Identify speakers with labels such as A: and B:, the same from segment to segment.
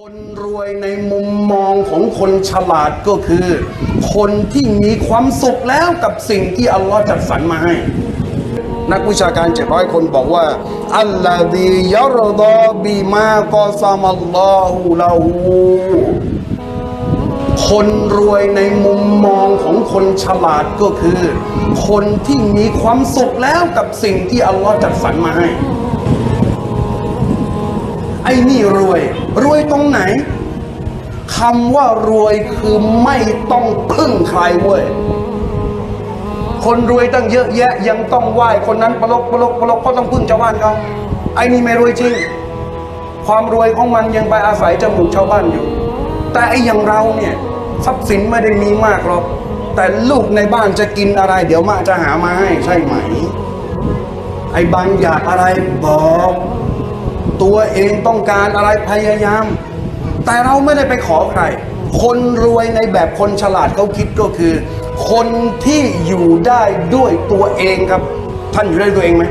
A: คนรวยในมุมมองของคนฉลาดก็คือ คนที่มีความสุขแล้วกับสิ่งที่อัลลอฮ์จัดสรรมาให้ นักวิชาการ700คนบอกว่า อัลลอฮียารดอบีมากอซามัลลอฮุลาหูคนรวยในมุมมองของคนฉลาดก็คือ คนที่มีความสุขแล้วกับสิ่งที่อัลลอฮ์จัดสรรมาให้ไอ้นี่รวยรวย ตรงไหนคำว่ารวยคือไม่ต้องพึ่งใครเว้ยคนรวยตั้งเยอะแยะ ยังต้องไหว้คนนั้นปลกปลกปลกก็ต้องพึ่งชาวบ้านเขาไอ้นี่ไม่รวยจริง ความรวยของมันยังไปอาศัยจมูกชาวบ้านอยู่ แต่ไอ้อย่างเราเนี่ยทรัพย์สินไม่ได้มีมากหรอก แต่ลูกในบ้านจะกินอะไร เดี๋ยวมาจะหามาให้ใช่ไหม ไอ้บางอยากอะไรบอก ตัวเองต้องการอะไรพยายาม แต่เราไม่ได้ไปขอใคร คนรวยในแบบคนฉลาดเขาคิดก็คือ คนที่อยู่ได้ด้วยตัวเองครับ ท่านอยู่ได้ตัวเองไหม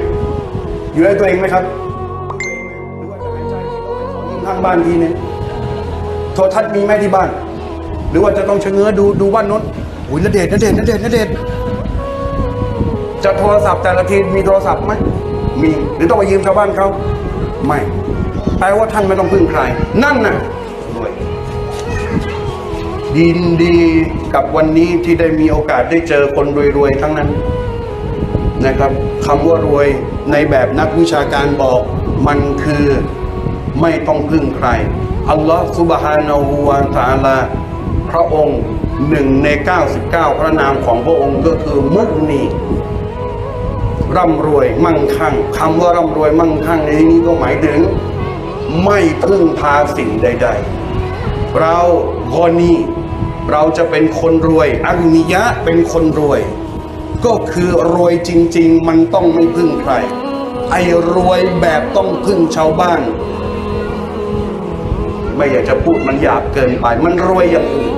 A: อยู่ได้ตัวเองไหมครับหรือว่าจะหายใจที่ต้องไปยืมข้างบ้านทีนึงโทรทัศน์มีไหมที่บ้าน หรือว่าจะต้องเชะเง้อดูดูบ้านโน้นอุ้ยนเดชน์นเดชน์นเดชน์นเดชน์จะโทรศัพท์แต่ละทีมีโทรศัพท์ไหมมีหรือต้องไปยืมชาวบ้านเขา ไม่ แปลว่าท่านไม่ต้องพึ่งใคร นั่นน่ะรวยยินดีกับวันนี้ที่ได้มีโอกาสได้เจอคนรวยๆทั้งนั้นนะครับคำว่ารวยในแบบนักวิชาการบอก มันคือไม่ต้องพึ่งใคร อัลลอฮฺซุบฮานาหูวาตาลา พระองค์หนึ่งใน 99 พระนามของพระองค์ก็คือมุกนี ร่ำรวยมั่งคั่งคำว่าร่ำรวยมั่งคั่งในที่นี้ก็หมายถึง ไม่พึ่งพาสิ่งใด ๆ เรากอนีเราจะเป็นคนรวยอักนิยะเป็นคนรวย ก็คือรวยจริง ๆ มันต้องไม่พึ่งใคร ไอ้รวยแบบต้องพึ่งชาวบ้าน ไม่อยากจะพูดมันหยาบเกินไป มันรวยอย่างอื่น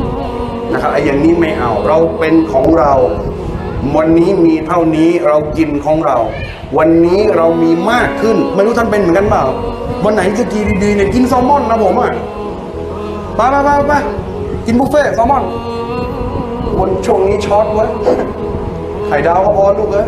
A: นะครับไอ้อย่างนี้ไม่เอา เราเป็นของเรา วันนี้มีเท่านี้เรากินของเรา วันนี้เรามีมากขึ้น ไม่รู้ท่านเป็นเหมือนกันเปล่า วันไหนจะกินดีๆเนี่ยกินแซลมอนนะผมอะไปไปไปไปกินบุฟเฟ่แซลมอนวันช่วงนี้ช็อตไว้ยไข่ดาวก็พอลูกเอ้ย